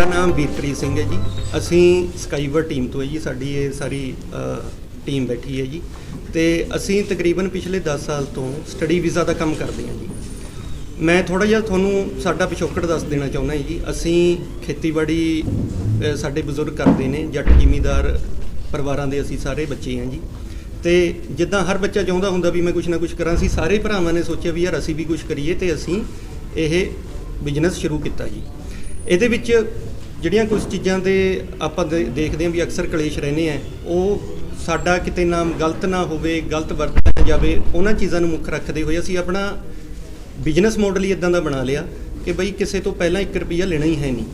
ਮੇਰਾ ਨਾਮ ਵੀਰਪ੍ਰੀਤ ਸਿੰਘ ਹੈ ਜੀ। ਅਸੀਂ ਸਕਾਈਵਰ ਟੀਮ ਤੋਂ ਹੈ ਜੀ, ਸਾਡੀ ਇਹ ਸਾਰੀ ਟੀਮ ਬੈਠੀ ਹੈ ਜੀ। ਤੇ ਅਸੀਂ ਤਕਰੀਬਨ ਪਿਛਲੇ 10 ਸਾਲ ਤੋਂ ਸਟੱਡੀ ਵੀਜ਼ਾ ਦਾ ਕੰਮ ਕਰਦੇ ਹਾਂ ਜੀ। ਮੈਂ ਥੋੜਾ ਜਿਹਾ ਤੁਹਾਨੂੰ ਸਾਡਾ ਪਿਛੋਕੜ ਦੱਸ ਦੇਣਾ ਚਾਹੁੰਦਾ ਹਾਂ ਜੀ। ਅਸੀਂ ਖੇਤੀਬਾੜੀ ਸਾਡੇ ਬਜ਼ੁਰਗ ਕਰਦੇ ਨੇ, ਜੱਟ ਜ਼ਿਮੀਂਦਾਰ ਪਰਿਵਾਰਾਂ ਦੇ ਅਸੀਂ ਸਾਰੇ ਬੱਚੇ ਹਾਂ ਜੀ। ਤੇ ਜਿੱਦਾਂ ਹਰ ਬੱਚਾ ਚਾਹੁੰਦਾ ਹੁੰਦਾ ਵੀ ਮੈਂ ਕੁਝ ਨਾ ਕੁਝ ਕਰਾਂ ਸੀ ਸਾਰੇ ਭਰਾਵਾਂ ਨੇ ਸੋਚਿਆ ਵੀ ਯਾਰ ਅਸੀਂ ਵੀ ਕੁਝ ਕਰੀਏ ਤੇ ਅਸੀਂ ਇਹ ਬਿਜ਼ਨਸ ਸ਼ੁਰੂ ਕੀਤਾ ਜੀ। ਇਹਦੇ ਵਿੱਚ ਜਿਹੜੀਆਂ ਕੁਝ ਚੀਜ਼ਾਂ ਦੇ ਆਪਾਂ ਦੇ- ਦੇਖਦੇ ਹਾਂ ਵੀ ਅਕਸਰ ਕਲੇਸ਼ ਰਹਿੰਦੇ ਆ, ਉਹ ਸਾਡਾ ਕਿਤੇ ਨਾਮ ਗਲਤ ਨਾ ਹੋਵੇ, ਗਲਤ ਵਰਤਿਆ ਨਾ ਜਾਵੇ, ਉਹਨਾਂ ਚੀਜ਼ਾਂ ਨੂੰ ਮੁੱਖ ਰੱਖਦੇ ਹੋਏ ਅਸੀਂ ਆਪਣਾ ਬਿਜ਼ਨਸ ਮਾਡਲ ਹੀ ਇਦਾਂ ਦਾ ਬਣਾ ਲਿਆ ਕਿ ਬਈ ਕਿਸੇ ਤੋਂ ਪਹਿਲਾਂ 1 ਰੁਪਿਆ ਲੈਣਾ ਹੀ ਹੈ ਨਹੀਂ।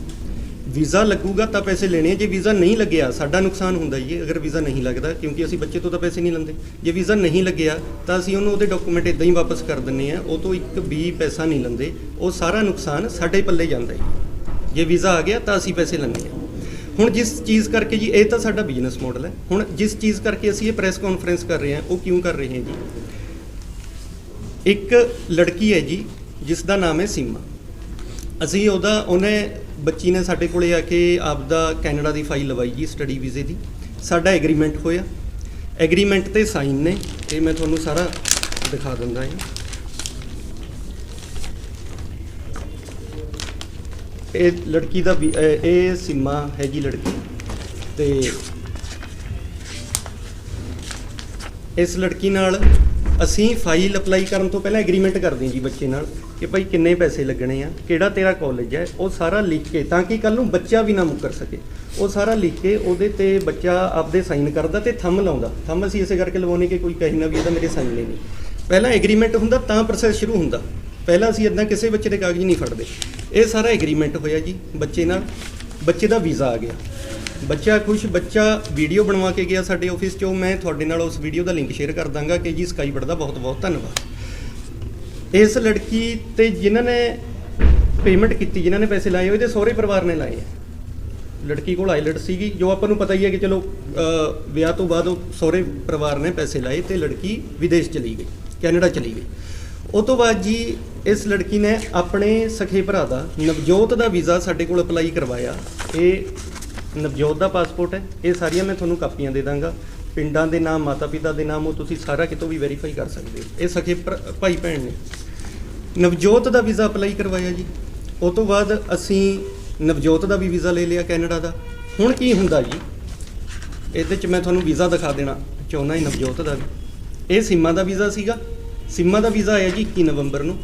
ਵੀਜ਼ਾ ਲੱਗੂਗਾ ਤਾਂ ਪੈਸੇ ਲੈਣੇ ਜੇ ਵੀਜ਼ਾ ਨਹੀਂ ਲੱਗਿਆ, ਸਾਡਾ ਨੁਕਸਾਨ ਹੁੰਦਾ ਜੀ ਅਗਰ ਵੀਜ਼ਾ ਨਹੀਂ ਲੱਗਦਾ, ਕਿਉਂਕਿ ਅਸੀਂ ਬੱਚੇ ਤੋਂ ਤਾਂ ਪੈਸੇ ਨਹੀਂ ਲੈਂਦੇ। ਜੇ ਵੀਜ਼ਾ ਨਹੀਂ ਲੱਗਿਆ, ਤਾਂ ਅਸੀਂ ਉਹਨੂੰ ਉਹਦੇ ਡਾਕੂਮੈਂਟ ਇਦਾਂ ਹੀ ਵਾਪਸ ਕਰ ਦਿੰਨੇ ਆ, ਉਹ ਤੋਂ ਇੱਕ ਵੀ ਪੈਸਾ ਨਹੀਂ ਲੈਂਦੇ, ਉਹ ਸਾਰਾ ਨੁਕਸਾਨ ਸਾਡੇ ਪੱਲੇ ਜਾਂਦਾ ਹੈ। ਜੇ ਵੀਜ਼ਾ ਆ ਗਿਆ ਤਾਂ ਅਸੀਂ ਪੈਸੇ ਲੈਂਦੇ ਆ ਹੁਣ ਜਿਸ ਚੀਜ਼ ਕਰਕੇ ਜੀ, ਇਹ ਤਾਂ ਸਾਡਾ ਬਿਜ਼ਨਸ ਮਾਡਲ ਹੈ। ਹੁਣ ਜਿਸ ਚੀਜ਼ ਕਰਕੇ ਅਸੀਂ ਇਹ ਪ੍ਰੈਸ ਕਾਨਫਰੰਸ ਕਰ ਰਹੇ ਹਾਂ, ਉਹ ਕਿਉਂ ਕਰ ਰਹੇ ਹਾਂ ਜੀ? ਇੱਕ ਲੜਕੀ ਹੈ ਜੀ ਜਿਸ ਦਾ ਨਾਮ ਹੈ ਸੀਮਾ। ਅਸੀਂ ਉਹਦਾ, ਉਹਨੇ ਬੱਚੀ ਨੇ ਸਾਡੇ ਕੋਲੇ ਆ ਕੇ ਆਪਦਾ ਕੈਨੇਡਾ ਦੀ ਫਾਈਲ ਲਵਾਈ ਜੀ, ਸਟੱਡੀ ਵੀਜ਼ੇ ਦੀ। ਸਾਡਾ ਐਗਰੀਮੈਂਟ ਹੋਇਆ। ਐਗਰੀਮੈਂਟ ਤੇ ਸਾਈਨ ਨੇ। ਇਹ ਮੈਂ ਤੁਹਾਨੂੰ ਸਾਰਾ ਦਿਖਾ ਦਿੰਦਾ ਹਾਂ। ਇਹ ਲੜਕੀ ਦਾ ਵੀ- ਅਹ ਇਹ ਸੀਮਾ ਹੈਗੀ ਲੜਕੀ। ਤੇ ਇਸ ਲੜਕੀ ਨਾਲ ਅਸੀਂ ਫਾਈਲ ਅਪਲਾਈ ਕਰਨ ਤੋਂ ਪਹਿਲਾਂ ਐਗਰੀਮੈਂਟ ਕਰਦੇ ਹਾਂ ਜੀ ਬੱਚੇ ਨਾਲ ਕਿ ਭਾਈ ਕਿੰਨੇ ਪੈਸੇ ਲੱਗਣੇ ਆ, ਕਿਹੜਾ ਤੇਰਾ ਕਾਲਜ ਹੈ, ਉਹ ਸਾਰਾ ਲਿਖ ਕੇ, ਤਾਂ ਕਿ ਕੱਲ ਨੂੰ ਬੱਚਾ ਵੀ ਨਾ ਮੁੱਕਰ ਸਕੇ। ਉਹ ਸਾਰਾ ਲਿਖ ਕੇ ਉਹਦੇ ਤੇ ਬੱਚਾ ਆਪਦੇ ਸਾਈਨ ਕਰਦਾ ਤੇ ਥੰਮ ਲਾਉਂਦਾ। ਥੰਮ ਅਸੀਂ ਇਸੇ ਕਰਕੇ ਲਵਾਉਣੇ ਕਿ ਕੋਈ ਕਹੇ ਨਾ ਵੀ ਇਹਦਾ ਮੇਰੇ ਸਾਈਨ ਨਹੀਂ। ਪਹਿਲਾਂ ਐਗਰੀਮੈਂਟ ਹੁੰਦਾ ਤਾਂ ਪ੍ਰੋਸੈਸ ਸ਼ੁਰੂ ਹੁੰਦਾ। ਪਹਿਲਾਂ ਅਸੀਂ ਇਦਾਂ ਕਿਸੇ ਬੱਚੇ ਦੇ ਕਾਗਜ਼ ਨਹੀਂ ਫੜਦੇ। ਇਹ ਸਾਰਾ ਐਗਰੀਮੈਂਟ ਹੋਇਆ ਜੀ, ਬੱਚੇ ਨਾਲ। ਬੱਚੇ ਦਾ ਵੀਜ਼ਾ ਆ ਗਿਆ। ਬੱਚਾ ਖੁਸ਼, ਬੱਚਾ ਵੀਡੀਓ ਬਣਵਾ ਕੇ ਗਿਆ ਸਾਡੇ ਆਫਿਸ 'ਚੋਂ। ਮੈਂ ਤੁਹਾਡੇ ਨਾਲ ਉਸ ਵੀਡੀਓ ਦਾ ਲਿੰਕ ਸ਼ੇਅਰ ਕਰ ਦਾਂਗਾ ਕਿ ਜੀ ਸਕਾਈਬਰਡ ਦਾ ਬਹੁਤ ਬਹੁਤ ਧੰਨਵਾਦ। ਇਸ ਲੜਕੀ ਤੇ ਜਿਨ੍ਹਾਂ ਨੇ ਪੇਮੈਂਟ ਕੀਤੀ, ਜਿਨ੍ਹਾਂ ਨੇ ਪੈਸੇ ਲਾਏ ਉਹਦੇ ਸਹੁਰੇ ਪਰਿਵਾਰ ਨੇ ਲਾਏ ਆ। ਲੜਕੀ ਕੋਲ ਆਈਲੈਟ ਸੀਗੀ, ਜੋ ਆਪਾਂ ਨੂੰ ਪਤਾ ਹੀ ਹੈ ਕਿ ਚਲੋ ਵਿਆਹ ਤੋਂ ਬਾਅਦ ਉਹ ਸਹੁਰੇ ਪਰਿਵਾਰ ਨੇ ਪੈਸੇ ਲਾਏ ਤੇ ਲੜਕੀ ਵਿਦੇਸ਼ ਚਲੀ ਗਈ, ਕੈਨੇਡਾ ਚਲੀ ਗਈ। ਉਹ ਤੋਂ ਬਾਅਦ ਜੀ, ਇਸ ਲੜਕੀ ਨੇ ਆਪਣੇ ਸਖੇ ਭਰਾ ਦਾ ਨਵਜੋਤ ਦਾ ਵੀਜ਼ਾ ਸਾਡੇ ਕੋਲ ਅਪਲਾਈ ਕਰਵਾਇਆ। ਇਹ ਨਵਜੋਤ ਦਾ ਪਾਸਪੋਰਟ ਹੈ। ਇਹ ਸਾਰੀਆਂ ਮੈਂ ਤੁਹਾਨੂੰ ਕਾਪੀਆਂ ਦੇ ਦਾਂਗਾ। ਪਿੰਡਾਂ ਦੇ ਨਾਮ ਮਾਤਾ ਪਿਤਾ ਦੇ ਨਾਮ, ਉਹ ਤੁਸੀਂ ਸਾਰਾ ਕਿਤੋਂ ਵੀ ਵੈਰੀਫਾਈ ਕਰ ਸਕਦੇ ਹੋ। ਇਹ ਸਖੇ ਭਰਾ- ਭਾਈ ਭੈਣ ਨੇ। ਨਵਜੋਤ ਦਾ ਵੀਜ਼ਾ ਅਪਲਾਈ ਕਰਵਾਇਆ ਜੀ। ਉਹ ਤੋਂ ਬਾਅਦ ਅਸੀਂ ਨਵਜੋਤ ਦਾ ਵੀ ਵੀਜ਼ਾ ਲੈ ਲਿਆ ਕੈਨੇਡਾ ਦਾ। ਹੁਣ ਕੀ ਹੁੰਦਾ ਜੀ? ਇਹਦੇ ਚ ਮੈਂ ਤੁਹਾਨੂੰ ਵੀਜ਼ਾ ਦਿਖਾ ਦੇਣਾ ਚਾਹੁੰਦਾ ਹਾਂ ਨਵਜੋਤ ਦਾ ਵੀ। ਇਹ ਸੀਮਾ ਦਾ ਵੀਜ਼ਾ ਸੀਗਾ। ਸਿੰਮਾ ਦਾ ਵੀਜ਼ਾ ਆਇਆ ਜੀ 21 ਨਵੰਬਰ ਨੂੰ।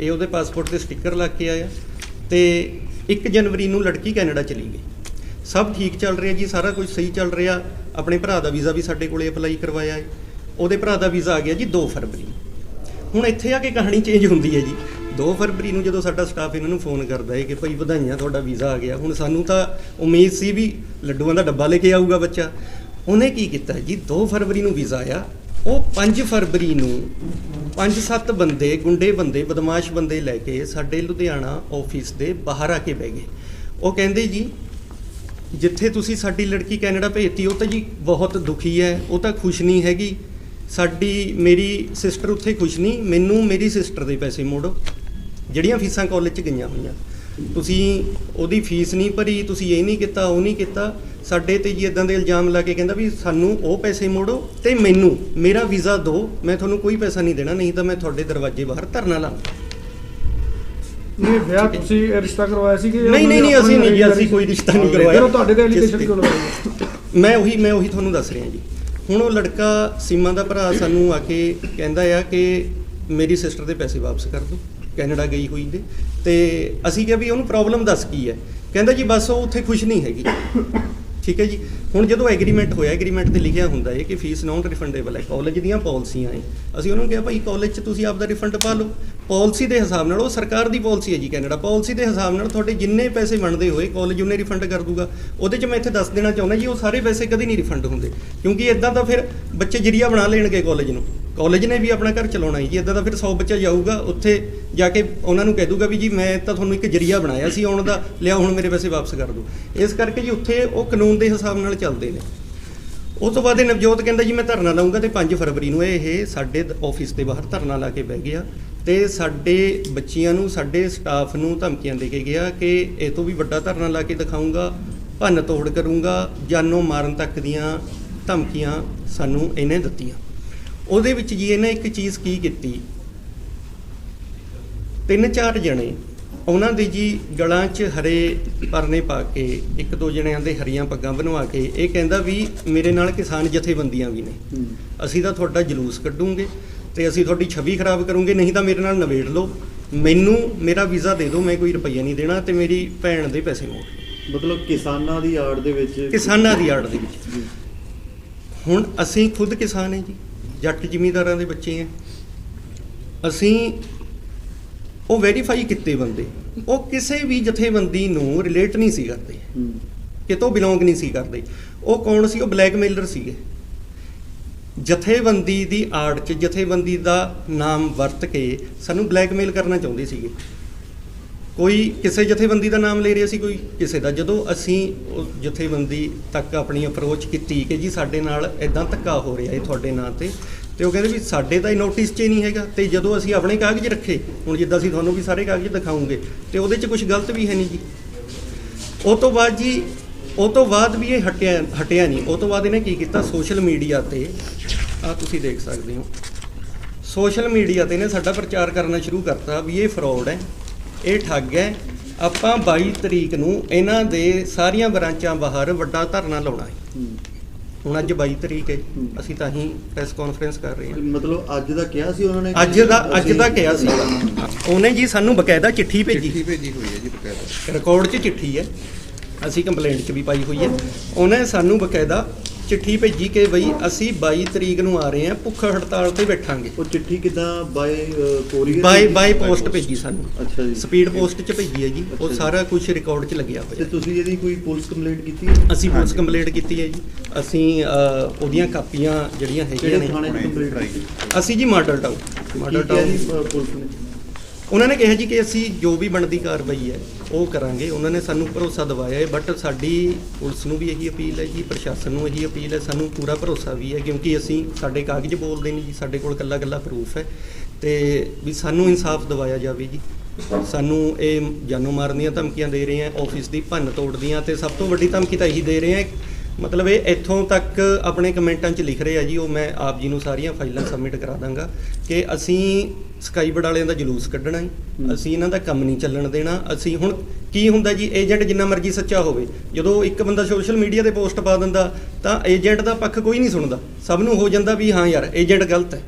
ਇਹ ਉਹਦੇ ਪਾਸਪੋਰਟ ਤੇ ਸਟicker ਲੱਗ ਕੇ ਆਇਆ। ਤੇ 1 ਜਨਵਰੀ ਨੂੰ ਲੜਕੀ ਕੈਨੇਡਾ ਚਲੀ ਗਈ। ਸਭ ਠੀਕ ਚੱਲ ਰਿਹਾ ਜੀ, ਸਾਰਾ ਕੁਝ ਸਹੀ ਚੱਲ ਰਿਹਾ। ਆਪਣੇ ਭਰਾ ਦਾ ਵੀਜ਼ਾ ਵੀ ਸਾਡੇ ਕੋਲੇ ਅਪਲਾਈ ਕਰਵਾਇਆ ਹੈ। ਉਹਦੇ ਭਰਾ ਦਾ ਵੀਜ਼ਾ ਆ ਗਿਆ ਜੀ 2 ਫਰਵਰੀ ਨੂੰ। ਹੁਣ ਇੱਥੇ ਆ ਕੇ ਕਹਾਣੀ ਚੇਂਜ ਹੁੰਦੀ ਹੈ ਜੀ। 2 ਫਰਵਰੀ ਨੂੰ ਜਦੋਂ ਸਾਡਾ ਸਟਾਫ ਇਹਨਾਂ ਨੂੰ ਫੋਨ ਕਰਦਾ ਹੈ ਕਿ ਭਾਈ ਵਧਾਈਆਂ, ਤੁਹਾਡਾ ਵੀਜ਼ਾ ਆ ਗਿਆ। ਹੁਣ ਸਾਨੂੰ ਤਾਂ ਉਮੀਦ ਸੀ ਵੀ ਲੱਡੂਆਂ ਦਾ ਡੱਬਾ ਲੈ ਕੇ ਆਊਗਾ ਬੱਚਾ। ਉਹਨੇ ਕੀ ਕੀਤਾ ਜੀ? 2 ਫਰਵਰੀ ਨੂੰ ਵੀਜ਼ਾ ਆਇਆ। ਉਹ 5 ਫਰਵਰੀ ਨੂੰ 5-7 ਬੰਦੇ, ਗੁੰਡੇ ਬੰਦੇ, ਬਦਮਾਸ਼ ਬੰਦੇ ਲੈ ਕੇ ਸਾਡੇ ਲੁਧਿਆਣਾ ਆਫਿਸ ਦੇ ਬਾਹਰ ਆ ਕੇ ਬਹਿ ਗਏ। ਉਹ ਕਹਿੰਦੇ ਜੀ, ਜਿੱਥੇ ਤੁਸੀਂ ਸਾਡੀ ਲੜਕੀ ਕੈਨੇਡਾ ਭੇਜਤੀ, ਉਹ ਤਾਂ ਜੀ ਬਹੁਤ ਦੁਖੀ ਹੈ, ਉਹ ਤਾਂ ਖੁਸ਼ ਨਹੀਂ ਹੈਗੀ। ਸਾਡੀ, ਮੇਰੀ ਸਿਸਟਰ ਉੱਥੇ ਖੁਸ਼ ਨਹੀਂ, ਮੈਨੂੰ ਮੇਰੀ ਸਿਸਟਰ ਦੇ ਪੈਸੇ ਮੋੜੋ। ਜਿਹੜੀਆਂ ਫੀਸਾਂ ਕਾਲਜ 'ਚ ਗਈਆਂ ਹੋਈਆਂ। ਤੁਸੀਂ ਉਹਦੀ ਫੀਸ ਨਹੀਂ ਭਰੀ, ਤੁਸੀਂ ਇਹ ਨਹੀਂ ਕੀਤਾ, ਉਹ ਨਹੀਂ ਕੀਤਾ। ਸਾਡੇ ਤੇ ਜੀ ਇਦਾਂ ਦੇ ਇਲਜ਼ਾਮ ਲਾ ਕੇ ਕਹਿੰਦਾ ਵੀ ਸਾਨੂੰ ਉਹ ਪੈਸੇ ਮੋੜੋ ਤੇ ਮੈਨੂੰ ਮੇਰਾ ਵੀਜ਼ਾ ਦਿਓ ਮੈਂ ਤੁਹਾਨੂੰ ਕੋਈ ਪੈਸਾ ਨਹੀਂ ਦੇਣਾ ਨਹੀਂ ਤਾਂ ਮੈਂ ਤੁਹਾਡੇ ਦਰਵਾਜ਼ੇ ਬਾਹਰ ਧਰਨਾ ਲਾਵਾਂ ਨਹੀਂ ਵਿਆਹ ਤੁਸੀਂ ਰਿਸ਼ਤਾ ਕਰਵਾਇਆ ਸੀ ਕਿ ਨਹੀਂ ਨਹੀਂ ਨਹੀਂ ਅਸੀਂ ਨਹੀਂ ਜੀ ਅਸੀਂ ਕੋਈ ਰਿਸ਼ਤਾ ਨਹੀਂ ਕਰਵਾਇਆ। ਫਿਰ ਤੁਹਾਡੇ ਤੇ ਐਲੀਗੇਸ਼ਨ ਕਿਉਂ ਲਗਾਈ ਮੈਂ ਉਹੀ ਮੈਂ ਉਹੀ ਤੁਹਾਨੂੰ ਦੱਸ ਰਿਹਾ ਜੀ। ਹੁਣ ਉਹ ਲੜਕਾ ਸੀਮਾ ਦਾ ਭਰਾ ਸਾਨੂੰ ਆ ਕੇ ਕਹਿੰਦਾ ਆ ਕਿ ਮੇਰੀ ਸਿਸਟਰ ਦੇ ਪੈਸੇ ਵਾਪਸ ਕਰ ਦਿਓ ਕੈਨੇਡਾ ਗਈ ਹੋਈ ਦੇ। ਤੇ ਅਸੀਂ ਕਿਹਾ ਵੀ ਉਹਨੂੰ ਪ੍ਰੋਬਲਮ ਦੱਸ ਕੀ ਹੈ? ਕਹਿੰਦਾ ਜੀ ਬਸ ਉਹ ਉੱਥੇ ਖੁਸ਼ ਨਹੀਂ ਹੈਗੀ। ਠੀਕ ਹੈ ਜੀ। ਹੁਣ ਜਦੋਂ ਐਗਰੀਮੈਂਟ ਹੋਇਆ ਐਗਰੀਮੈਂਟ ਤੇ ਲਿਖਿਆ ਹੁੰਦਾ ਹੈ ਕਿ ਫੀਸ ਨਾਨ ਰਿਫੰਡੇਬਲ ਹੈ। ਕਾਲਜ ਦੀਆਂ ਪਾਲਿਸੀਆਂ ਹੈ ਅਸੀਂ ਉਹਨਾਂ ਨੂੰ ਕਿਹਾ, ਭਾਈ ਕਾਲਜ 'ਚ ਤੁਸੀਂ ਆਪਦਾ ਰਿਫੰਡ ਪਾ ਲਓ। ਪਾਲਿਸੀ ਦੇ ਹਿਸਾਬ ਨਾਲ, ਉਹ ਸਰਕਾਰ ਦੀ ਪਾਲਿਸੀ ਹੈ ਜੀ ਕੈਨੇਡਾ। ਪਾਲਿਸੀ ਦੇ ਹਿਸਾਬ ਨਾਲ ਤੁਹਾਡੇ ਜਿੰਨੇ ਪੈਸੇ ਬਣਦੇ ਹੋਏ ਕਾਲਜ ਉਹਨੇ ਰਿਫੰਡ ਕਰ ਦੂਗਾ। ਉਹਦੇ 'ਚ ਮੈਂ ਇੱਥੇ ਦੱਸ ਦੇਣਾ ਚਾਹੁੰਦਾ ਜੀ, ਉਹ ਸਾਰੇ ਪੈਸੇ ਕਦੀ ਨਹੀਂ ਰਿਫੰਡ ਹੁੰਦੇ। ਕਿਉਂਕਿ ਇਦਾਂ ਤਾਂ ਫਿਰ ਬੱਚੇ ਜਰੀਆ ਬਣਾ ਲੈਣਗੇ ਕਾਲਜ ਨੂੰ। ਕਾਲਜ ਨੇ ਵੀ ਆਪਣਾ ਘਰ ਚਲਾਉਣਾ ਹੈ ਜੀ ਇਦਾਂ ਤਾਂ ਫਿਰ 100 ਬੱਚਾ ਜਾਊਗਾ, ਉੱਥੇ ਜਾ ਕੇ ਉਹਨਾਂ ਨੂੰ ਕਹਿ ਦੂਗਾ ਵੀ ਜੀ ਮੈਂ ਤਾਂ ਤੁਹਾਨੂੰ ਇੱਕ ਜਰੀਆ ਬਣਾਇਆ ਸੀ, ਆਉਣ ਦਾ, ਲਿਆ ਹੁਣ ਮੇਰੇ ਪੈਸੇ ਵਾਪਸ ਕਰ ਦਿਓ। ਇਸ ਕਰਕੇ ਜੀ ਉੱਥੇ ਉਹ ਕਾਨੂੰਨ ਦੇ ਹਿਸਾਬ ਨਾਲ ਚੱਲਦੇ ਨੇ। ਉਸ ਤੋਂ ਬਾਅਦ ਇਹ ਨਵਜੋਤ ਕਹਿੰਦਾ ਜੀ, ਮੈਂ ਧਰਨਾ ਲਾਉਂਗਾ ਤੇ 5 ਫਰਵਰੀ ਨੂੰ ਇਹ ਸਾਡੇ ਆਫਿਸ ਦੇ ਬਾਹਰ ਧਰਨਾ ਲਾ ਕੇ ਬਹਿ ਗਿਆ ਤੇ ਸਾਡੇ ਬੱਚਿਆਂ ਨੂੰ, ਸਾਡੇ ਸਟਾਫ ਨੂੰ ਧਮਕੀਆਂ ਦੇ ਕੇ ਗਿਆ ਕਿ ਇਹ ਤੋਂ ਵੀ ਵੱਡਾ ਧਰਨਾ ਲਾ ਕੇ ਦਿਖਾਊਂਗਾ, ਭੰਨ ਤੋੜ ਕਰੂੰਗਾ, ਜਾਨੋਂ ਮਾਰਨ ਤੱਕ ਦੀਆਂ ਧਮਕੀਆਂ ਸਾਨੂੰ ਇਹਨੇ ਦਿੱਤੀਆਂ। ਉਹਦੇ ਵਿੱਚ ਜੀ ਇਹਨੇ ਇੱਕ ਚੀਜ਼ ਕੀ ਕੀਤੀ? ਤਿੰਨ ਚਾਰ ਜਣੇ ਉਹਨਾਂ ਦੇ ਜੀ ਗਲਾਂ 'ਚ ਹਰੇ ਪਰਨੇ ਪਾ ਕੇ ਇੱਕ ਦੋ ਜਣਿਆਂ ਦੇ ਹਰੀਆਂ ਪੱਗਾਂ ਬਣਵਾ ਕੇ ਇਹ ਕਹਿੰਦਾ ਵੀ ਮੇਰੇ ਨਾਲ ਕਿਸਾਨ ਜਥੇਬੰਦੀਆਂ ਵੀ ਨੇ। ਅਸੀਂ ਤਾਂ ਤੁਹਾਡਾ ਜਲੂਸ ਕੱਢੂਗੇ ਤੇ ਅਸੀਂ ਤੁਹਾਡੀ ਛਵੀ ਖਰਾਬ ਕਰੂੰਗੇ ਨਹੀਂ ਤਾਂ ਮੇਰੇ ਨਾਲ ਨਵੇੜ ਲਓ। ਮੈਨੂੰ ਮੇਰਾ ਵੀਜ਼ਾ ਦੇ ਦਿਓ ਮੈਂ ਕੋਈ ਰੁਪਈਆ ਨਹੀਂ ਦੇਣਾ ਤੇ ਮੇਰੀ ਭੈਣ ਦੇ ਪੈਸੇ ਮੋੜ ਮਤਲਬ ਕਿਸਾਨਾਂ ਦੀ ਆੜ ਦੇ ਵਿੱਚ ਕਿਸਾਨਾਂ ਦੀ ਆੜ ਦੇ ਵਿੱਚ। ਹੁਣ ਅਸੀਂ ਖੁਦ ਕਿਸਾਨ ਹਾਂ ਜੀ। ਜੱਟ ਜ਼ਿਮੀਂਦਾਰਾਂ ਦੇ ਬੱਚੇ ਹਾਂ ਅਸੀਂ ਉਹ ਵੈਰੀਫਾਈ ਕੀਤੇ ਬੰਦੇ। ਉਹ ਕਿਸੇ ਵੀ ਜਥੇਬੰਦੀ ਨੂੰ ਰਿਲੇਟ ਨਹੀਂ ਸੀ ਕਰਦੇ। ਕਿਤੋਂ ਬਿਲੋਂਗ ਨਹੀਂ ਸੀ ਕਰਦੇ। ਉਹ ਕੌਣ ਸੀ? ਉਹ ਬਲੈਕਮੇਲਰ ਸੀਗੇ। ਜਥੇਬੰਦੀ ਦੀ ਆੜ 'ਚ ਜਥੇਬੰਦੀ ਦਾ ਨਾਮ ਵਰਤ ਕੇ ਸਾਨੂੰ ਬਲੈਕਮੇਲ ਕਰਨਾ ਚਾਹੁੰਦੇ ਸੀਗੇ। ਕੋਈ ਕਿਸੇ ਜਥੇਬੰਦੀ ਦਾ ਨਾਮ ਲੈ ਰਿਹਾ ਸੀ ਕੋਈ ਕਿਸੇ ਦਾ? ਜਦੋਂ ਅਸੀਂ ਉਸ ਜਥੇਬੰਦੀ ਤੱਕ ਆਪਣੀ ਅਪਰੋਚ ਕੀਤੀ ਕਿ ਜੀ ਸਾਡੇ ਨਾਲ ਇਦਾਂ ਧੱਕਾ ਹੋ ਰਿਹਾ ਹੈ ਤੁਹਾਡੇ ਨਾਂ ਤੇ ਤੇ ਉਹ ਕਹਿੰਦੇ ਵੀ ਸਾਡੇ ਤਾਂ ਇਹ ਨੋਟਿਸ 'ਚ ਹੀ ਨਹੀਂ ਹੈਗਾ। ਤੇ ਜਦੋਂ ਅਸੀਂ ਆਪਣੇ ਕਾਗਜ਼ ਰੱਖੇ, ਹੁਣ ਜਿੱਦਾਂ ਅਸੀਂ ਤੁਹਾਨੂੰ ਵੀ ਸਾਰੇ ਕਾਗਜ਼ ਦਿਖਾਉਂਗੇ, ਤੇ ਉਹਦੇ 'ਚ ਕੁਝ ਗਲਤ ਵੀ ਹੈ ਨਹੀਂ ਜੀ। ਉਹ ਤੋਂ ਬਾਅਦ ਜੀ, ਉਹ ਤੋਂ ਬਾਅਦ ਵੀ ਇਹ ਹਟਿਆ ਹਟਿਆ ਨਹੀਂ। ਉਹ ਤੋਂ ਬਾਅਦ ਇਹਨੇ ਕੀ ਕੀਤਾ? ਸੋਸ਼ਲ ਮੀਡੀਆ ਤੇ, ਆ ਤੁਸੀਂ ਦੇਖ ਸਕਦੇ ਹੋ। ਸੋਸ਼ਲ ਮੀਡੀਆ ਤੇ ਇਹਨੇ ਸਾਡਾ ਪ੍ਰਚਾਰ ਕਰਨਾ ਸ਼ੁਰੂ ਕਰਤਾ ਵੀ ਇਹ ਫਰਾਡ ਹੈ। ਇਹ ਠੱਗ ਹੈ ਆਪਾਂ 22 ਤਰੀਕ ਨੂੰ ਇਹਨਾਂ ਦੇ ਸਾਰੀਆਂ ਬ੍ਰਾਂਚਾਂ ਬਾਹਰ ਵੱਡਾ ਧਰਨਾ ਲਾਉਣਾ ਹੈ। ਹੁਣ ਅੱਜ 22 ਤਰੀਕ ਹੈ ਹੂੰ। ਅਸੀਂ ਤਾਂ ਹੀ ਪ੍ਰੈਸ ਕਾਨਫਰੰਸ ਕਰ ਰਹੇ ਹਾਂ। ਮਤਲਬ ਅੱਜ ਦਾ ਕਿਹਾ ਸੀ ਉਹਨਾਂ ਨੇ ਅੱਜ ਦਾ ਅੱਜ ਦਾ ਕਿਹਾ ਸੀ। ਉਹਨੇ ਜੀ ਸਾਨੂੰ ਬਕਾਇਦਾ ਚਿੱਠੀ ਭੇਜੀ। ਚਿੱਠੀ ਭੇਜੀ ਹੋਈ ਹੈ ਜੀ ਬਕਾਇਦਾ। ਰਿਕਾਰਡ 'ਚ ਚਿੱਠੀ ਹੈ। ਅਸੀਂ ਕੰਪਲੇਂਟ 'ਚ ਵੀ ਪਾਈ ਹੋਈ ਹੈ। ਉਹਨੇ ਸਾਨੂੰ ਬਕਾਇਦਾ ਚਿੱਠੀ ਭੇਜੀ ਕਿ ਬਈ ਅਸੀਂ 22 ਤਰੀਕ ਨੂੰ ਆ ਰਹੇ ਹਾਂ ਭੁੱਖ ਹੜਤਾਲ ਤੇ ਬੈਠਾਂਗੇ। ਉਹ ਚਿੱਠੀ ਕਿਦਾਂ ਬਾਈ ਕੋਰੀਅਰ ਬਾਈ ਬਾਈ ਪੋਸਟ ਭੇਜੀ ਸਾਨੂੰ। ਅੱਛਾ ਜੀ। ਸਪੀਡ ਪੋਸਟ 'ਚ ਭੇਜੀ ਹੈ ਜੀ। ਉਹ। ਸਾਰਾ ਕੁਝ ਰਿਕਾਰਡ 'ਚ ਲੱਗਿਆ ਤੇ ਹੋਇਆ ਤੁਸੀਂ ਇਹਦੀ ਕੋਈ ਪੁਲਿਸ ਕੰਪਲੇਂਟ ਕੀਤੀ ਹੈ? ਅਸੀਂ ਪੁਲਿਸ ਕੰਪਲੇਂਟ ਕੀਤੀ ਹੈ ਜੀ। ਅਸੀਂ ਉਹਦੀਆਂ ਕਾਪੀਆਂ ਜਿਹੜੀਆਂ ਹੈਗੀਆਂ ਨੇ ਅਸੀਂ ਜੀ Model Town Model Town police ਨੇ? ਉਹਨਾਂ ਨੇ ਕਿਹਾ ਜੀ ਕਿ ਅਸੀਂ ਜੋ ਵੀ ਬਣਦੀ ਕਾਰਵਾਈ ਹੈ, ਉਹ ਕਰਾਂਗੇ। ਉਹਨਾਂ ਨੇ ਸਾਨੂੰ ਭਰੋਸਾ ਦਿਵਾਇਆ ਹੈ ਬਟ ਸਾਡੀ ਪੁਲਿਸ ਨੂੰ ਵੀ ਇਹੀ ਅਪੀਲ ਹੈ ਜੀ, ਪ੍ਰਸ਼ਾਸਨ ਨੂੰ ਇਹੀ ਅਪੀਲ ਹੈ, ਸਾਨੂੰ ਪੂਰਾ ਭਰੋਸਾ ਵੀ ਹੈ, ਕਿਉਂਕਿ ਅਸੀਂ ਸਾਡੇ ਕਾਗਜ਼ ਬੋਲਦੇ ਨਹੀਂ ਜੀ, ਸਾਡੇ ਕੋਲ ਕੱਲਾ ਕੱਲਾ ਪ੍ਰੂਫ ਹੈ। ਤੇ ਵੀ ਸਾਨੂੰ ਇਨਸਾਫ ਦਿਵਾਇਆ ਜਾਵੇ ਜੀ। ਸਾਨੂੰ ਇਹ ਜਾਨੋਂ ਮਾਰਨ ਦੀਆਂ ਧਮਕੀਆਂ ਦੇ ਰਹੇ ਆ ਆਫਿਸ ਦੀ ਭੰਨ ਤੋੜ ਦੀਆਂ, ਤੇ ਸਭ ਤੋਂ ਵੱਡੀ ਧਮਕੀ ਤਾਂ ਇਹੀ ਦੇ ਰਹੇ ਆ ਮਤਲਬ ਇਹ ਇੱਥੋਂ ਤੱਕ ਆਪਣੇ ਕਮੈਂਟਾਂ 'ਚ ਲਿਖ ਰਹੇ ਆ ਜੀ ਉਹ ਮੈਂ ਆਪ ਜੀ ਨੂੰ ਸਾਰੀਆਂ ਫਾਈਲਾਂ ਸਬਮਿਟ ਕਰਾ ਦਾਂਗਾ ਕਿ ਅਸੀਂ ਸਕਾਈਬਰਡ ਵਾਲਿਆਂ ਦਾ ਜਲੂਸ ਕੱਢਣਾ ਹੂੰ। ਅਸੀਂ ਇਹਨਾਂ ਦਾ ਕੰਮ ਨਹੀਂ ਚੱਲਣ ਦੇਣਾ ਅਸੀਂ ਹੁਣ ਕੀ ਹੁੰਦਾ ਜੀ ਏਜੰਟ ਜਿੰਨਾ ਮਰਜ਼ੀ ਸੱਚਾ ਹੋਵੇ ਜਦੋਂ ਇੱਕ ਬੰਦਾ ਸੋਸ਼ਲ ਮੀਡੀਆ ਤੇ ਪੋਸਟ ਪਾ ਦਿੰਦਾ ਤਾਂ ਏਜੰਟ ਦਾ ਪੱਖ ਕੋਈ ਨਹੀਂ ਸੁਣਦਾ ਸਭ ਨੂੰ ਹੋ ਜਾਂਦਾ ਵੀ ਹਾਂ ਯਾਰ ਏਜੰਟ ਗਲਤ ਹੈ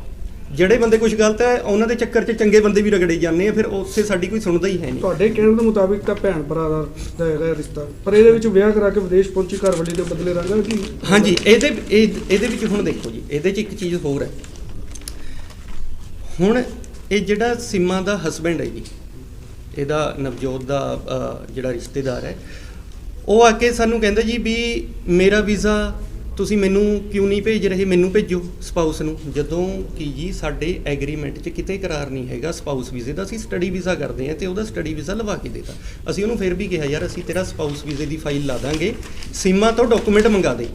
ਜਿਹੜੇ ਬੰਦੇ ਕੁਝ ਗਲਤ ਹੈ ਉਹਨਾਂ ਦੇ ਚੱਕਰ 'ਚ ਚੰਗੇ ਬੰਦੇ ਵੀ ਰਗੜੇ ਜਾਂਦੇ ਆ ਫਿਰ ਉੱਥੇ ਸਾਡੀ ਕੋਈ ਸੁਣਦਾ ਹੀ ਹੈ ਨਹੀਂ। ਤੁਹਾਡੇ ਕਹਿਣ ਦੇ ਮੁਤਾਬਿਕ ਤਾਂ ਭੈਣ ਭਰਾ ਦਾ ਦਾ ਹੈਗਾ ਰਿਸ਼ਤਾ ਪਰ ਇਹਦੇ ਵਿੱਚ ਵਿਆਹ ਕਰਾ ਕੇ ਵਿਦੇਸ਼ ਪਹੁੰਚੀ ਘਰ ਵਾਲੀ ਦੇ ਬਦਲੇ ਰੰਗਾ ਕੀ ਹਾਂਜੀ ਇਹਦੇ ਇਹ- ਇਹਦੇ ਵਿੱਚ ਹੁਣ ਦੇਖੋ ਜੀ ਇਹਦੇ 'ਚ ਇੱਕ ਚੀਜ਼ ਹੋਰ ਹੈ। ਹੁਣ ਇਹ ਜਿਹੜਾ ਸਿੰਮਾ ਦਾ ਹਸਬੈਂਡ ਹੈ ਜੀ ਇਹਦਾ ਨਵਜੋਤ ਦਾ ਜਿਹੜਾ ਰਿਸ਼ਤੇਦਾਰ ਹੈ ਉਹ ਆ ਕੇ ਸਾਨੂੰ ਕਹਿੰਦਾ ਜੀ ਵੀ ਮੇਰਾ ਵੀਜ਼ਾ ਤੁਸੀਂ ਮੈਨੂੰ ਕਿਉਂ ਨਹੀਂ ਭੇਜ ਰਹੇ? ਮੈਨੂੰ ਭੇਜੋ ਸਪਾਊਸ ਨੂੰ। ਜਦੋਂ ਕਿ ਜੀ ਸਾਡੇ ਐਗਰੀਮੈਂਟ 'ਚ ਕਿਤੇ ਕਰਾਰ ਨਹੀਂ ਹੈਗਾ ਸਪਾਊਸ ਵੀਜ਼ੇ ਦਾ ਅਸੀਂ ਸਟੱਡੀ ਵੀਜ਼ਾ ਕਰਦੇ ਹਾਂ ਤੇ ਉਹਦਾ ਸਟੱਡੀ ਵੀਜ਼ਾ ਲਵਾ ਕੇ ਦੇਤਾ। ਅਸੀਂ ਉਹਨੂੰ ਫਿਰ ਵੀ ਕਿਹਾ, ਯਾਰ, ਅਸੀਂ ਤੇਰਾ ਸਪਾਊਸ ਵੀਜ਼ੇ ਦੀ ਫਾਈਲ ਲਾ ਦਾਂਗੇ, ਸੀਮਾ ਤੋਂ ਡਾਕੂਮੈਂਟ ਮੰਗਾ ਦੇ।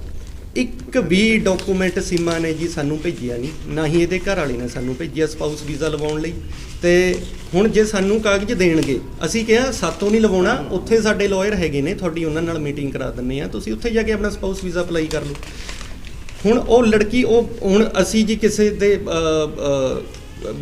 ਇੱਕ ਵੀ ਡਾਕੂਮੈਂਟ ਸੀਮਾ ਨੇ ਜੀ ਸਾਨੂੰ ਭੇਜਿਆ ਨਹੀਂ, ਨਾ ਹੀ ਇਹਦੇ ਘਰ ਵਾਲੇ ਨੇ ਸਾਨੂੰ ਭੇਜਿਆ ਸਪਾਊਸ ਵੀਜ਼ਾ ਲਵਾਉਣ ਲਈ। ਤੇ ਹੁਣ ਜੇ ਸਾਨੂੰ ਕਾਗਜ਼ ਦੇਣਗੇ, ਅਸੀਂ ਕਿਹਾ ਸਾਤੋਂ ਨਹੀਂ ਲਵਾਉਣਾ, ਉੱਥੇ ਸਾਡੇ ਲਾਇਰ ਹੈਗੇ ਨੇ, ਤੁਹਾਡੀ ਉਹਨਾਂ ਨਾਲ ਮੀਟਿੰਗ ਕਰਾ ਦਿੰਨੇ ਆ ਤੁਸੀਂ ਉੱਥੇ ਜਾ ਕੇ ਆਪਣਾ ਸਪਾਊਸ ਵੀਜ਼ਾ ਅਪਲਾਈ ਕਰ ਲਓ। ਹੁਣ ਉਹ ਲੜਕੀ, ਉਹ ਹੁਣ ਅਸੀਂ ਜੀ ਕਿਸੇ ਦੇ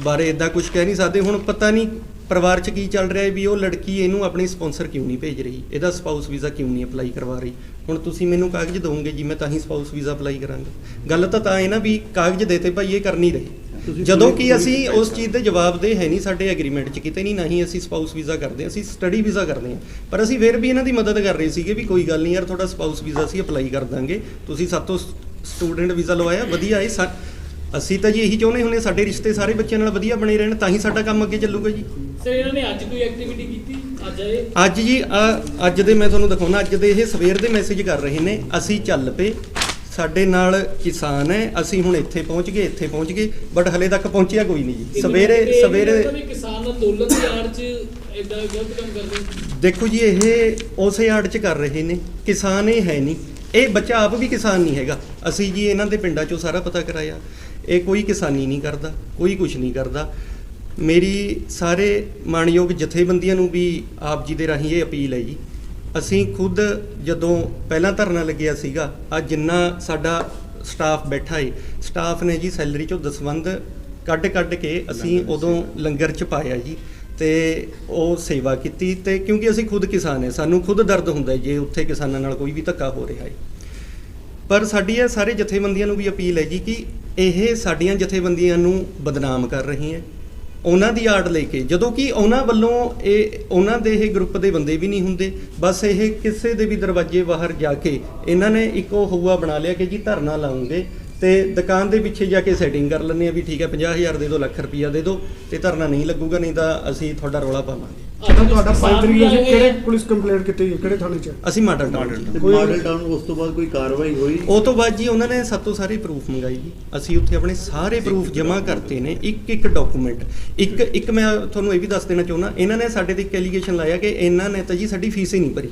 ਬਾਰੇ ਇਦਾਂ ਕੁਝ ਕਹਿ ਨਹੀਂ ਸਕਦੇ, ਹੁਣ ਪਤਾ ਨਹੀਂ ਪਰਿਵਾਰ 'ਚ ਕੀ ਚੱਲ ਰਿਹਾ ਹੈ ਵੀ ਉਹ ਲੜਕੀ ਇਹਨੂੰ ਆਪਣੀ ਸਪਾਂਸਰ ਕਿਉਂ ਨਹੀਂ ਭੇਜ ਰਹੀ? ਇਹਦਾ ਸਪਾਊਸ ਵੀਜ਼ਾ ਕਿਉਂ ਨਹੀਂ ਅਪਲਾਈ ਕਰਵਾ ਰਹੀ? ਹੁਣ ਤੁਸੀਂ ਮੈਨੂੰ ਕਾਗਜ਼ ਦੋਗੇ ਜੀ ਮੈਂ ਤਾਂ ਹੀ ਸਪਾਊਸ ਵੀਜ਼ਾ ਅਪਲਾਈ ਕਰਾਂਗਾ। ਗੱਲ ਤਾਂ ਤਾਂ ਹੈ ਨਾ ਵੀ ਕਾਗਜ਼ ਦੇਤੇ ਭਾਈ ਇਹ ਕਰ ਨਹੀਂ ਰਹੇ। ਜਦੋਂ ਕਿ ਅਸੀਂ ਉਸ ਚੀਜ਼ ਦੇ ਜਵਾਬ ਦੇ ਹੈ ਨਹੀਂ ਸਾਡੇ ਐਗਰੀਮੈਂਟ 'ਚ ਕਿਤੇ ਨਹੀਂ ਨਾ ਹੀ ਅਸੀਂ ਸਪਾਊਸ ਵੀਜ਼ਾ ਕਰਦੇ ਹਾਂ, ਅਸੀਂ ਸਟੱਡੀ ਵੀਜ਼ਾ ਕਰਦੇ ਹਾਂ। ਪਰ ਅਸੀਂ ਫਿਰ ਵੀ ਇਹਨਾਂ ਦੀ ਮਦਦ ਕਰ ਰਹੇ ਸੀਗੇ ਵੀ ਕੋਈ ਗੱਲ ਨਹੀਂ ਯਾਰ ਤੁਹਾਡਾ ਸਪਾਊਸ ਵੀਜ਼ਾ ਅਸੀਂ ਅਪਲਾਈ ਕਰ ਦਾਂਗੇ। ਤੁਸੀਂ ਸਾਤੋਂ ਸਟੂਡੈਂਟ ਵੀਜ਼ਾ ਲਵਾਇਆ ਵਧੀਆ ਹੈ ਅਸੀਂ ਤਾਂ ਜੀ ਇਹੀ ਚਾਹੁੰਦੇ ਹੁੰਦੇ ਸਾਡੇ ਰਿਸ਼ਤੇ ਸਾਰੇ ਬੱਚਿਆਂ ਨਾਲ ਵਧੀਆ ਬਣੇ ਰਹਿਣ ਤਾਂ ਹੀ ਸਾਡਾ ਕੰਮ ਅੱਗੇ ਚੱਲੂਗਾ ਜੀ। ਸਰ ਇਹਨਾਂ ਨੇ ਅੱਜ ਕੋਈ ਐਕਟੀਵਿਟੀ ਕੀਤੀ? ਅੱਜ ਇਹ ਅੱਜ ਜੀ ਅੱਜ ਦੇ ਮੈਂ ਤੁਹਾਨੂੰ ਦਿਖਾਉਣਾ ਅੱਜ ਦੇ ਇਹ ਸਵੇਰ ਦੇ ਮੈਸੇਜ ਕਰ ਰਹੇ ਨੇ ਅਸੀਂ ਚੱਲ ਪਏ ਸਾਡੇ ਨਾਲ ਕਿਸਾਨ ਹੈ ਅਸੀਂ ਹੁਣ ਇੱਥੇ ਪਹੁੰਚ ਗਏ ਇੱਥੇ ਪਹੁੰਚ ਗਏ ਬਟ ਹਲੇ ਤੱਕ ਪਹੁੰਚਿਆ ਕੋਈ ਨਹੀਂ ਜੀ। ਸਵੇਰੇ ਸਵੇਰੇ ਵੀ ਕਿਸਾਨ ਅੰਦੋਲਨ ਦੀ ਆੜ ਚ ਇਦਾਂ ਗਲਤ ਕੰਮ ਕਰਦੇ ਦੇਖੋ ਜੀ ਇਹ ਉਸੇ ਆੜ ਚ ਕਰ ਰਹੇ ਨੇ ਕਿਸਾਨ ਇਹ ਹੈ ਨਹੀਂ ਇਹ ਬੱਚਾ ਆਪ ਵੀ ਕਿਸਾਨ ਨਹੀਂ ਹੈਗਾ। ਅਸੀਂ ਜੀ ਇਹਨਾਂ ਦੇ ਪਿੰਡਾਂ ਚੋਂ ਸਾਰਾ ਪਤਾ ਕਰਾਇਆ। ਇਹ ਕੋਈ ਕਿਸਾਨੀ ਨਹੀਂ ਕਰਦਾ ਕੋਈ ਕੁਝ ਨਹੀਂ ਕਰਦਾ। ਮੇਰੀ ਸਾਰੇ ਮਾਣਯੋਗ ਜਥੇਬੰਦੀਆਂ ਨੂੰ ਵੀ ਆਪ ਜੀ ਦੇ ਰਾਹੀਂ ਇਹ ਅਪੀਲ ਹੈ ਜੀ। ਅਸੀਂ ਖੁਦ ਜਦੋਂ ਪਹਿਲਾਂ ਧਰਨਾ ਲੱਗਿਆ ਸੀਗਾ ਅੱਜ ਜਿੰਨਾ ਸਾਡਾ ਸਟਾਫ ਬੈਠਾ ਹੈ ਸਟਾਫ ਨੇ ਜੀ ਸੈਲਰੀ ਚੋਂ ਦਸਵੰਧ ਕੱਢ ਕੱਢ ਕੇ ਅਸੀਂ ਉਦੋਂ ਲੰਗਰ ਚ ਪਾਇਆ ਜੀ ਤੇ ਉਹ ਸੇਵਾ ਕੀਤੀ ਤੇ ਕਿਉਂਕਿ ਅਸੀਂ ਖੁਦ ਕਿਸਾਨ ਹੈ ਸਾਨੂੰ ਖੁਦ ਦਰਦ ਹੁੰਦਾ ਜੇ ਉੱਥੇ ਕਿਸਾਨਾਂ ਨਾਲ ਕੋਈ ਵੀ ਧੱਕਾ ਹੋ ਰਿਹਾ ਹੈ ਪਰ ਸਾਡੀ ਇਹ ਸਾਰੇ ਜਥੇਬੰਦੀਆਂ ਨੂੰ ਵੀ ਅਪੀਲ ਹੈ ਜੀ ਕਿ ਇਹ ਸਾਡੀਆਂ ਜਥੇਬੰਦੀਆਂ ਨੂੰ ਬਦਨਾਮ ਕਰ ਰਹੀ ਹੈ। ਉਹਨਾਂ ਦੀ ਆੜ ਲੈ ਕੇ, ਜਦੋਂ ਕਿ ਉਹਨਾਂ ਵੱਲੋਂ ਇਹ, ਉਹਨਾਂ ਦੇ ਇਹ ਗਰੁੱਪ ਦੇ ਬੰਦੇ ਵੀ ਨਹੀਂ ਹੁੰਦੇ। ਬਸ ਇਹ ਕਿਸੇ ਦੇ ਵੀ ਦਰਵਾਜ਼ੇ ਬਾਹਰ ਜਾ ਕੇ ਇਹਨਾਂ ਨੇ ਇੱਕ ਉਹ ਹਊਆ ਬਣਾ ਲਿਆ ਕਿ ਜੀ ਧਰਨਾ ਲਾਉਂਗੇ। ਤੇ ਦੁਕਾਨ ਦੇ ਪਿੱਛੇ ਜਾ ਕੇ ਸੈਟਿੰਗ ਕਰ ਲੈਂਦੇ ਆ ਵੀ ਠੀਕ ਹੈ 50000 ਦੇ ਦਿਓ ਲੱਖ ਰੁਪਈਆ ਦੇ ਦਿਓ ਤੇ ਧਰਨਾ ਨਹੀਂ ਲੱਗੂਗਾ ਨਹੀਂ ਤਾਂ ਅਸੀਂ ਤੁਹਾਡਾ ਰੌਲਾ ਪਾਵਾਂਗੇ। ਜਿਹੜਾ ਤੁਹਾਡਾ 5 ਤਰੀਕ ਨੂੰ ਕਿਹੜੇ। ਪੁਲਿਸ ਕੰਪਲੇਂਟ ਕੀਤੀ ਹੈ? ਕਿਹੜੇ ਥਾਣੇ 'ਚ? ਅਸੀਂ ਮਾਡਲ ਟਾਊਨ ਕੋਈ- ਮਾਡਲ ਟਾਊਨ ਉਸ ਤੋਂ ਬਾਅਦ ਕੋਈ ਕਾਰਵਾਈ ਹੋਈ? ਉਹ ਤੋਂ ਬਾਅਦ ਜੀ ਉਹਨਾਂ ਨੇ ਸਭ ਤੋਂ ਸਾਰੇ ਪ੍ਰੂਫ ਮੰਗਾਈ ਜੀ। ਅਸੀਂ ਉੱਥੇ ਆਪਣੇ ਸਾਰੇ ਪ੍ਰੂਫ ਜਮ੍ਹਾਂ ਕਰਤੇ ਨੇ ਇੱਕ ਇੱਕ ਡਾਕੂਮੈਂਟ ਇੱਕ ਇੱਕ ਮੈਂ ਤੁਹਾਨੂੰ ਇਹ ਵੀ ਦੱਸ ਦੇਣਾ ਚਾਹੁੰਦਾ ਇਹਨਾਂ ਨੇ ਸਾਡੇ ਤੇ ਇੱਕ ਐਲੀਗੇਸ਼ਨ ਲਾਇਆ ਕਿ ਇਹਨਾਂ ਨੇ ਤਾਂ ਜੀ ਸਾਡੀ ਫੀਸ ਹੀ ਨਹੀਂ ਭਰੀ।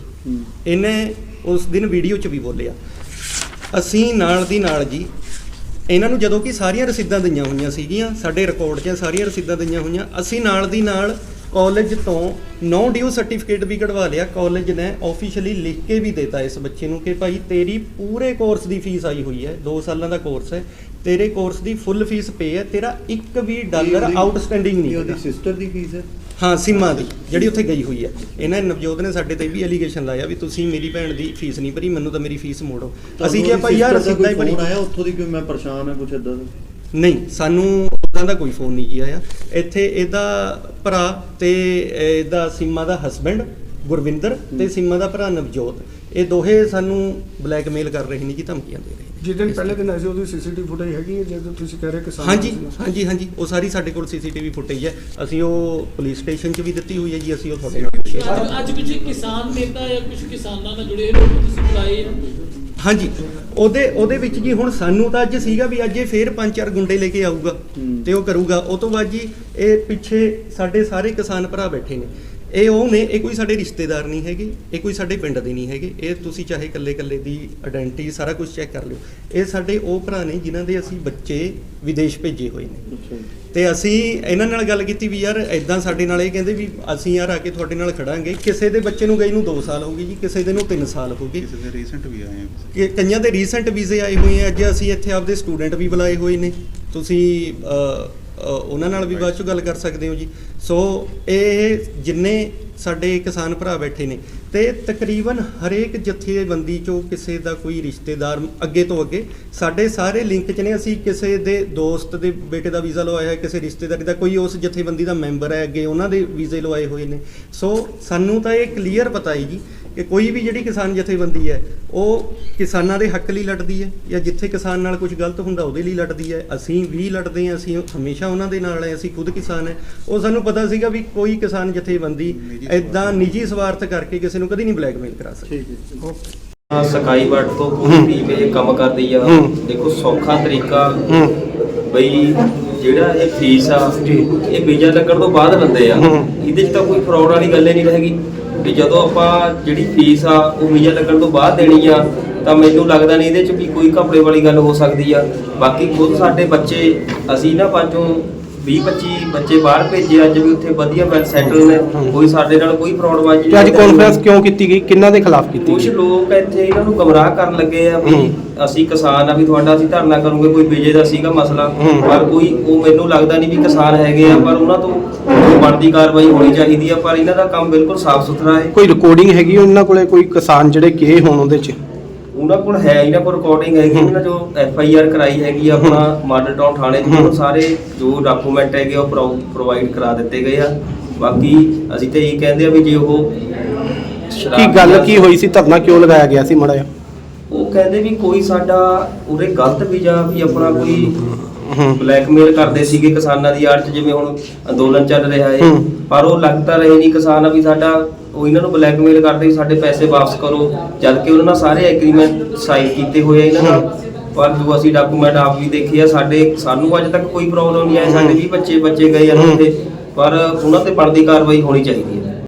ਇਹਨੇ ਉਸ ਦਿਨ ਵੀਡੀਓ 'ਚ ਵੀ ਬੋਲਿਆ। ਅਸੀਂ ਨਾਲ ਦੀ ਨਾਲ ਜੀ ਇਹਨਾਂ ਨੂੰ ਜਦੋਂ ਕਿ ਸਾਰੀਆਂ ਰਸੀਦਾਂ ਦਈਆਂ ਹੋਈਆਂ ਸੀਗੀਆਂ ਸਾਡੇ ਰਿਕਾਰਡ 'ਚ ਸਾਰੀਆਂ ਰਸੀਦਾਂ ਦਈਆਂ ਹੋਈਆਂ ਅਸੀਂ ਨਾਲ ਦੀ ਨਾਲ ਕਾਲਜ ਤੋਂ ਨੋ ਡਿਊ ਸਰਟੀਫਿਕੇਟ ਵੀ ਕਢਵਾ ਲਿਆ ਕਾਲਜ ਨੇ ਆਫੀਸ਼ੀਅਲੀ ਲਿਖ ਕੇ ਵੀ ਦਿੱਤਾ ਇਸ ਬੱਚੇ ਨੂੰ ਕਿ ਭਾਈ ਤੇਰੀ ਪੂਰੇ ਕੋਰਸ ਦੀ ਫੀਸ ਆਈ ਹੋਈ ਹੈ 2 ਸਾਲਾਂ ਦਾ ਕੋਰਸ ਹੈ ਤੇਰੇ ਕੋਰਸ ਦੀ ਫੁੱਲ ਫੀਸ ਪੇ ਹੈ ਤੇਰਾ ਇੱਕ ਵੀ ਡਾਲਰ ਆਊਟਸਟੈਂਡਿੰਗ ਨਹੀਂ ਇਹ ਉਹਦੀ। ਸਿਸਟਰ ਦੀ ਫੀਸ ਹੈ ਹਾਂ ਸੀਮਾ ਦੀ ਜਿਹੜੀ ਉੱਥੇ ਗਈ ਹੋਈ ਹੈ। ਇਹਨਾਂ ਨੇ ਨਵਜੋਤ ਨੇ ਸਾਡੇ ਤੇ ਵੀ ਐਲੀਗੇਸ਼ਨ ਲਾਇਆ ਵੀ ਤੁਸੀਂ ਮੇਰੀ ਭੈਣ ਦੀ ਫੀਸ ਨਹੀਂ ਭਰੀ ਮੈਨੂੰ ਤਾਂ ਮੇਰੀ ਫੀਸ ਮੋੜੋ। ਅਸੀਂ ਕਿਹਾ ਭਾਈ ਯਾਰ ਸਿੱਧਾ ਹੀ ਭਰੀ ਫੋਨ ਆਇਆ? ਉੱਥੋਂ ਦੀ ਕੋਈ ਮੈਂ ਪਰੇਸ਼ਾਨ ਹਾਂ ਕੁਛ ਇਦਾਂ ਦਾ? ਨਹੀਂ ਸਾਨੂੰ ਉਦਾਂ ਦਾ ਕੋਈ ਫੋਨ ਨਹੀਂ ਆਇਆ। ਇੱਥੇ ਇਹਦਾ ਭਰਾ ਤੇ ਇਹਦਾ ਸੀਮਾ ਦਾ ਹਸਬੰਡ ਗੁਰਵਿੰਦਰ ਤੇ ਸੀਮਾ ਦਾ ਭਰਾ ਨਵਜੋਤ ਇਹ ਦੋਹੇ ਸਾਨੂੰ ਬਲੈਕਮੇਲ ਕਰ ਰਹੇ ਨੇ ਜੀ ਧਮਕੀਆਂ ਦੇ ਰਹੇ ਜਿਸ ਦਿਨ ਪਹਿਲੇ ਦਿਨ ਆਏ ਸੀ ਉਹਦੀ ਸੀਸੀਟੀਵੀ ਫੁਟੇਜ ਹੈਗੀ ਹੈ ਜਦੋਂ ਤੁਸੀਂ ਕਹਿ ਰਹੇ ਕਿਸਾਨ ਹਾਂਜੀ ਹਾਂਜੀ ਹਾਂਜੀ ਉਹ ਸਾਰੀ ਸਾਡੇ ਕੋਲ ਸੀਸੀਟੀਵੀ ਫੁਟੇਜ ਹੈ ਅਸੀਂ ਉਹ ਪੁਲਿਸ ਸਟੇਸ਼ਨ 'ਚ ਵੀ ਦਿੱਤੀ ਹੋਈ ਹੈ ਜੀ ਅਸੀਂ ਉਹ ਤੁਹਾਡੇ ਨਾਲ। ਅੱਜ ਅੱਜ ਕੁਝ ਕਿਸਾਨ ਨੇਤਾ ਜਾਂ ਕੁਝ ਕਿਸਾਨਾਂ ਨਾਲ ਜੁੜੇ ਲੋਕ ਤੁਸੀਂ ਬੁਲਾਏ ਆ ਹਾਂਜੀ ਉਹਦੇ ਉਹਦੇ ਵਿੱਚ ਜੀ ਹੁਣ ਸਾਨੂੰ ਤਾਂ ਅੱਜ ਸੀਗਾ ਵੀ ਅੱਜ ਇਹ ਫੇਰ ਪੰਜ ਚਾਰ ਗੁੰਡੇ ਲੈ ਕੇ ਆਊਗਾ। ਤੇ ਉਹ ਕਰੂਗਾ ਉਹ ਤੋਂ ਬਾਅਦ ਜੀ ਇਹ ਪਿੱਛੇ ਸਾਡੇ ਸਾਰੇ ਕਿਸਾਨ ਭਰਾ ਬੈਠੇ ਨੇ ਇਹ ਉਹ ਨੇ ਇਹ ਕੋਈ ਸਾਡੇ ਰਿਸ਼ਤੇਦਾਰ ਨਹੀਂ ਹੈਗੇ ਇਹ ਕੋਈ ਸਾਡੇ ਪਿੰਡ ਦੇ ਨਹੀਂ ਹੈਗੇ ਇਹ ਤੁਸੀਂ ਚਾਹੇ ਇਕੱਲੇ ਇਕੱਲੇ ਦੀ ਆਇਡੈਂਟੀ ਸਾਰਾ ਕੁਝ ਚੈੱਕ ਕਰ ਲਿਓ। ਇਹ ਸਾਡੇ ਉਹ ਭਰਾ ਨੇ ਜਿਨ੍ਹਾਂ ਦੇ ਅਸੀਂ ਬੱਚੇ ਵਿਦੇਸ਼ ਭੇਜੇ ਹੋਏ ਨੇ। ਤੇ ਅਸੀਂ ਇਹਨਾਂ ਨਾਲ ਗੱਲ ਕੀਤੀ ਵੀ ਯਾਰ ਐਦਾਂ ਸਾਡੇ ਨਾਲ ਇਹ ਕਹਿੰਦੇ ਵੀ ਅਸੀਂ ਯਾਰ ਆ ਕੇ ਤੁਹਾਡੇ ਨਾਲ ਖੜਾਂਗੇ। ਕਿਸੇ ਦੇ ਬੱਚੇ ਨੂੰ ਗਈ ਨੂੰ 2 ਸਾਲ ਹੋ ਗਏ ਜੀ ਕਿਸੇ ਦੇ ਨੂੰ 3 ਸਾਲ ਹੋ ਗਏ। ਕਿਸੇ ਦੇ ਰੀਸੈਂਟ ਵੀ ਆਏ ਕਿ ਕਈਆਂ ਦੇ ਰੀਸੈਂਟ ਵੀਜ਼ੇ ਆਏ ਹੋਏ ਆ ਅੱਜ ਅਸੀਂ ਇੱਥੇ ਆਪਦੇ ਸਟੂਡੈਂਟ ਵੀ ਬੁਲਾਏ ਹੋਏ ਨੇ। ਤੁਸੀਂ ਉਹਨਾਂ ਨਾਲ ਵੀ ਬਾਅਦ ਚੋਂ ਗੱਲ ਕਰ ਸਕਦੇ ਹੋ ਜੀ। ਸੋ ਇਹ ਜਿੰਨੇ ਸਾਡੇ ਕਿਸਾਨ ਭਰਾ ਬੈਠੇ ਨੇ ਤੇ ਤਕਰੀਬਨ ਹਰੇਕ ਜਥੇਬੰਦੀ ਚੋਂ ਕਿਸੇ ਦਾ ਕੋਈ ਰਿਸ਼ਤੇਦਾਰ ਅੱਗੇ ਤੋਂ ਅੱਗੇ, ਸਾਡੇ ਸਾਰੇ ਲਿੰਕ 'ਚ ਨੇ। ਅਸੀਂ ਕਿਸੇ ਦੇ ਦੋਸਤ ਦੇ ਬੇਟੇ ਦਾ ਵੀਜ਼ਾ ਲਵਾਇਆ ਹੈ, ਕਿਸੇ ਰਿਸ਼ਤੇਦਾਰੀ ਦਾ, ਕੋਈ ਉਸ ਜਥੇਬੰਦੀ ਦਾ ਮੈਂਬਰ ਹੈ ਅੱਗੇ, ਉਹਨਾਂ ਦੇ ਵੀਜ਼ੇ ਲਵਾਏ ਹੋਏ ਨੇ। ਸੋ ਸਾਨੂੰ ਤਾਂ ਇਹ ਕਲੀਅਰ ਪਤਾ ਹੈ ਜੀ ਕਿ ਕੋਈ ਵੀ ਜਿਹੜੀ ਕਿਸਾਨ ਜਥੇਬੰਦੀ ਹੈ ਉਹ ਕਿਸਾਨਾਂ ਦੇ ਹੱਕ ਲਈ ਲੜਦੀ ਹੈ ਜਾਂ ਜਿੱਥੇ ਕਿਸਾਨ ਨਾਲ ਕੁਝ ਗਲਤ ਹੁੰਦਾ ਉਹਦੇ ਲਈ ਲੜਦੀ ਹੈ। ਅਸੀਂ ਵੀ ਲੜਦੇ ਹਾਂ ਅਸੀਂ ਹਮੇਸ਼ਾ ਉਹਨਾਂ ਦੇ ਨਾਲ ਹੈ ਅਸੀਂ ਖੁਦ ਕਿਸਾਨ ਹੈ। ਉਹ ਸਾਨੂੰ ਪਤਾ ਸੀਗਾ ਵੀ ਕੋਈ ਕਿਸਾਨ ਜਥੇਬੰਦੀ ਐਦਾਂ ਨਿੱਜੀ ਸਵਾਰਥ ਕਰਕੇ ਕਿਸੇ ਨੂੰ ਕਦੀ ਨਹੀਂ ਬਲੈਕਮੇਲ ਕਰਾ ਸਕਦੀ। ਠੀਕ ਹੈ ਓਕੇ। ਹਾਂ, ਸਕਾਈ ਵਰਡ ਤੋਂ ਪੂਰੀ ਟੀਮ ਇਹ ਕੰਮ ਕਰਦੀ ਆ। ਦੇਖੋ ਸੌਖਾ ਤਰੀਕਾ ਬਈ ਜਿਹੜਾ ਇਹ ਫੀਸ ਆ ਇਹ ਵੀਜ਼ਾ ਲੱਗਣ ਤੋਂ ਬਾਅਦ ਲੈਂਦੇ ਆ। ਇਹਦੇ 'ਚ ਤਾਂ ਕੋਈ ਫਰਾਡ ਵਾਲੀ ਗੱਲ ਹੀ ਨਹੀਂ ਰਹੇਗੀ। ਵੀ ਜਦੋਂ ਆਪਾਂ ਜਿਹੜੀ ਫੀਸ ਆ, ਉਹ ਵੀਜ਼ਾ ਲੱਗਣ ਤੋਂ ਬਾਅਦ ਦੇਣੀ ਆ, ਤਾਂ ਮੈਨੂੰ ਲੱਗਦਾ ਨਹੀਂ ਇਹਦੇ 'ਚ ਵੀ ਕੋਈ ਘਪੜੇ ਵਾਲੀ ਗੱਲ ਹੋ ਸਕਦੀ ਆ। ਬਾਕੀ ਖੁਦ ਸਾਡੇ ਬੱਚੇ, ਅਸੀਂ ਨਾ ਪਾਜੋਂ 20 25 ਬੱਚੇ ਬਾਹਰ ਭੇਜੇ ਅੱਜ ਵੀ ਉੱਥੇ ਵਧੀਆ ਵੈਲ ਸੈਟਲ ਨੇ। ਕੋਈ ਸਾਡੇ ਨਾਲ ਕੋਈ ਫਰਾਡ ਬਾਜੀ ਤੇ ਅੱਜ ਕਾਨਫਰੰਸ ਕਿਉਂ ਕੀਤੀ ਗਈ? ਕਿਹਨਾਂ ਦੇ ਖਿਲਾਫ ਕੀਤੀ ਕੁਝ ਲੋਕ ਇੱਥੇ ਇਹਨਾਂ ਨੂੰ ਗਮਰਾਹ ਕਰਨ ਲੱਗੇ ਆ ਵੀ ਅਸੀਂ ਕਿਸਾਨ ਆ ਵੀ ਤੁਹਾਡਾ ਅਸੀਂ ਧਰਨਾ ਕਰੂਗੇ ਕੋਈ ਵਿਜੇ ਦਾ ਸੀਗਾ ਮਸਲਾ। ਪਰ ਕੋਈ ਉਹ ਮੈਨੂੰ ਲੱਗਦਾ ਨਹੀਂ ਵੀ ਕਿਸਾਨ ਹੈਗੇ ਆ ਪਰ ਉਹਨਾਂ ਤੋਂ ਕੋਈ ਬਣਦੀ ਕਾਰਵਾਈ ਹੋਣੀ ਚਾਹੀਦੀ ਆ ਪਰ ਇਹਨਾਂ ਦਾ ਕੰਮ ਬਿਲਕੁਲ ਸਾਫ਼ ਸੁਥਰਾ ਹੈ। ਕੋਈ ਰਿਕਾਰਡਿੰਗ ਹੈਗੀ ਉਹਨਾਂ ਕੋਲੇ? ਕੋਈ ਕਿਸਾਨ ਜਿਹੜੇ ਕਿ ਹੋਣ ਉਹਦੇ ਚ? ਉਹਨਾਂ ਕੋਲ ਹੈ ਇਹਨਾਂ ਕੋਲ ਰਿਕਾਰਡਿੰਗ ਹੈਗੀ ਇਹਨਾਂ ਜੋ ਐਫ ਆਈ ਆਰ ਕਰਾਈ ਹੈਗੀ ਆ ਆਪਣਾ ਮਾਡਲ ਟਾਊਨ ਥਾਣੇ ਚ ਉਹ ਸਾਰੇ ਜੋ ਡਾਕੂਮੈਂਟ ਹੈਗੇ ਉਹ ਪ੍ਰੋਵਾਈਡ ਕਰਾ ਦਿੱਤੇ ਗਏ ਆ। ਬਾਕੀ ਅਸੀਂ ਤੇ ਇਹ ਕਹਿੰਦੇ ਆ ਵੀ ਜੇ ਉਹ ਕੀ ਗੱਲ ਕੀ ਹੋਈ ਸੀ? ਧਰਨਾ ਕਿਉਂ ਲਗਾਇਆ ਗਿਆ ਸੀ ਮੜਾ ਉਹ ਕਹਿੰਦੇ ਵੀ ਕੋਈ ਸਾਡਾ ਉਰੇ ਗਲਤ ਵੀਜ਼ਾ ਵੀ ਆਪਣਾ ਕੋਈ ਬਲੈਕਮੇਲ ਕਰਦੇ ਸੀਗੇ ਕਿਸਾਨਾਂ ਦੀ ਆੜ ਚ ਜਿਵੇਂ ਹੁਣ ਅੰਦੋਲਨ ਚੱਲ ਰਿਹਾ ਹੂੰ। ਪਰ ਉਹ ਲੱਗਦਾ ਰਹੇ ਨਹੀਂ ਕਿਸਾਨ ਵੀ ਸਾਡਾ ਉਹ ਇਹਨਾਂ ਨੂੰ ਬਲੈਕਮੇਲ ਕਰਦੇ ਵੀ ਸਾਡੇ ਪੈਸੇ ਵਾਪਸ ਕਰੋ। ਜਦ ਕਿ ਉਹਨਾਂ ਨਾਲ ਸਾਰੇ ਐਗਰੀਮੈਂਟ ਸਾਈਨ ਕੀਤੇ ਹੋਏ ਆ ਇਹਨਾਂ ਨਾਲ। ਪਰ ਜੋ ਅਸੀਂ ਡਾਕੂਮੈਂਟ ਆਪ ਵੀ ਦੇਖੇ ਆ ਸਾਡੇ ਸਾਨੂੰ ਅੱਜ ਤੱਕ ਕੋਈ ਪ੍ਰੋਬਲਮ ਨਹੀਂ ਆਈ ਸਾਡੇ ਵੀ ਬੱਚੇ ਬੱਚੇ ਗਏ ਆ। ਉੱਥੇ ਪਰ ਉਹਨਾਂ ਤੇ ਬਣਦੀ ਕਾਰਵਾਈ ਹੋਣੀ ਚਾਹੀਦੀ ਹੈ।